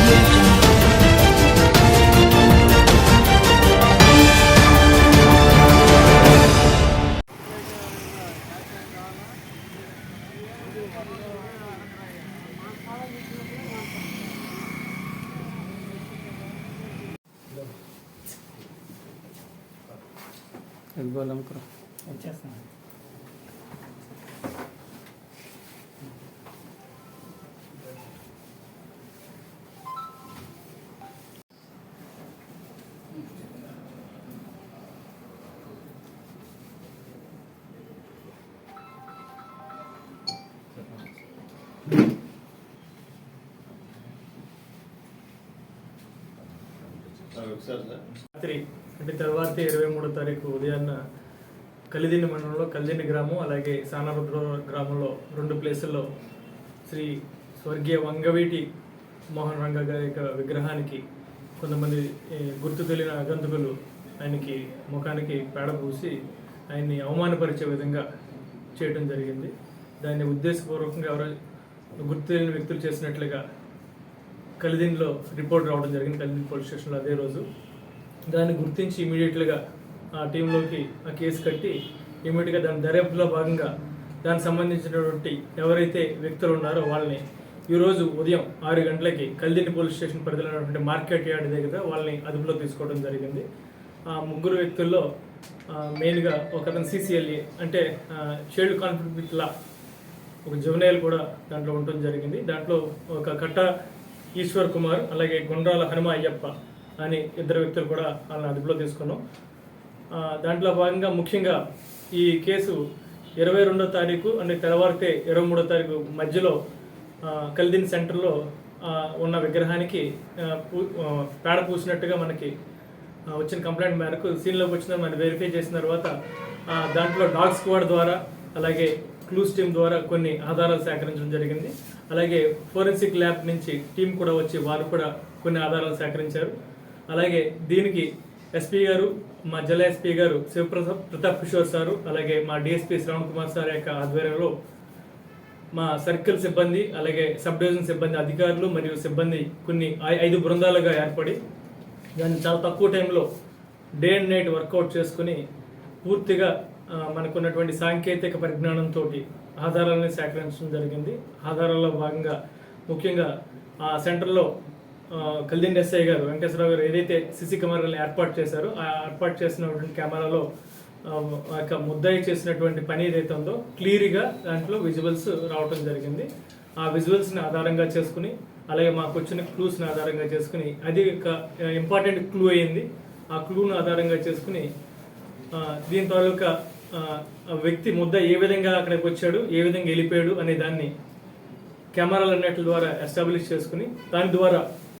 Let's go. Let's. రాత్రి అంటే తర్వాత ఇరవై మూడో తారీఖు ఉదయాన్న కలిదిండి మండలంలో కలిదిండి గ్రామం అలాగే సానారుద్ర గ్రామంలో రెండు ప్లేసుల్లో శ్రీ స్వర్గీయ వంగవీటి మోహన్ రంగ గారి యొక్క విగ్రహానికి కొంతమంది గుర్తు తెలియని అగంతకులు ఆయనకి ముఖానికి పేడ పూసి ఆయన్ని అవమానపరిచే విధంగా చేయడం జరిగింది. దాన్ని ఉద్దేశపూర్వకంగా ఎవరో గుర్తు తెలియని వ్యక్తులు చేసినట్లుగా కలిదిన్లో రిపోర్ట్ రావడం జరిగింది కలిదిన్ పోలీస్ స్టేషన్లో అదే రోజు. దాన్ని గుర్తించి ఇమీడియట్గా ఆ టీంలోకి ఆ కేసు కట్టి ఇమీడియట్గా దాని దర్యాప్తులో భాగంగా దానికి సంబంధించినటువంటి ఎవరైతే వ్యక్తులు ఉన్నారో వాళ్ళని ఈరోజు ఉదయం ఆరు గంటలకి కల్దిండి పోలీస్ స్టేషన్ పరిధిలో ఉన్నటువంటి మార్కెట్ యార్డ్ దగ్గర వాళ్ళని అదుపులో తీసుకోవడం జరిగింది. ఆ ముగ్గురు వ్యక్తుల్లో మెయిన్గా ఒక అతను సిసిఎల్ఏ అంటే చైల్డ్ కాన్ఫ్లిక్ట్ విత్ లా ఒక జువనైల్ కూడా దాంట్లో ఉండటం జరిగింది. దాంట్లో ఒక కట్ట ఈశ్వర్ కుమార్ అలాగే గుండ్రాల హనుమ అయ్యప్ప అని ఇద్దరు వ్యక్తులు కూడా వాళ్ళని అదుపులో తీసుకున్నాం. దాంట్లో భాగంగా ముఖ్యంగా ఈ కేసు ఇరవై రెండో తారీఖు అంటే తెల్లవారితే ఇరవై మూడో తారీఖు మధ్యలో కల్దిన్ సెంటర్లో ఉన్న విగ్రహానికి పూ- పేడ పూసినట్టుగా మనకి వచ్చిన కంప్లైంట్ మేరకు సీన్లోకి వచ్చిన మనం వెరిఫై చేసిన తర్వాత దాంట్లో డాగ్ స్క్వాడ్ ద్వారా అలాగే క్లూస్ టీమ్ ద్వారా కొన్ని ఆధారాలు సేకరించడం జరిగింది. అలాగే ఫోరెన్సిక్ ల్యాబ్ నుంచి టీం కూడా వచ్చి వారు కూడా కొన్ని ఆధారాలు సేకరించారు. అలాగే దీనికి ఎస్పీ గారు మా జిల్లా ఎస్పీ గారు శివప్రసాద్ ప్రతాప్ కిషోర్ సారు అలాగే మా డిఎస్పీ శ్రవణ్ కుమార్ సార్ యొక్క ఆధ్వర్యంలో మా సర్కిల్ సిబ్బంది అలాగే సబ్ డివిజన్ సిబ్బంది అధికారులు మరియు సిబ్బంది కొన్ని ఐ- ఐదు బృందాలుగా ఏర్పడి దాన్ని చాలా తక్కువ టైంలో డే అండ్ నైట్ వర్కౌట్ చేసుకుని పూర్తిగా మనకున్నటువంటి సాంకేతిక పరిజ్ఞానంతో ఆధారాలను సేకరించడం జరిగింది. ఆధారాల్లో భాగంగా ముఖ్యంగా ఆ సెంటర్లో ఆ, కల్దిండి ఎస్ఐ గారు వెంకటేశ్వరరావు గారు ఏదైతే సిసి కెమెరాలను ఏర్పాటు చేశారో ఆ ఏర్పాటు చేసినటువంటి కెమెరాలో ఆ, యొక్క ముద్దాయి చేసినటువంటి పని ఏదైతే ఉందో క్లియర్గా దాంట్లో విజువల్స్ రావటం జరిగింది. ఆ విజువల్స్ని ఆధారంగా చేసుకుని అలాగే మాకు వచ్చిన క్లూస్ని ఆధారంగా చేసుకుని అది ఒక ఇంపార్టెంట్ క్లూ అయింది ఆ క్లూను ఆధారంగా చేసుకుని దీని తాలూకా వ్యక్తి ముద్ద ఏ విధంగా అక్కడికి వచ్చాడు ఏ విధంగా వెళ్ళిపోయాడు అనే దాన్ని కెమెరాలు అన్నిటి ద్వారా ఎస్టాబ్లిష్ చేసుకుని దాని ద్వారా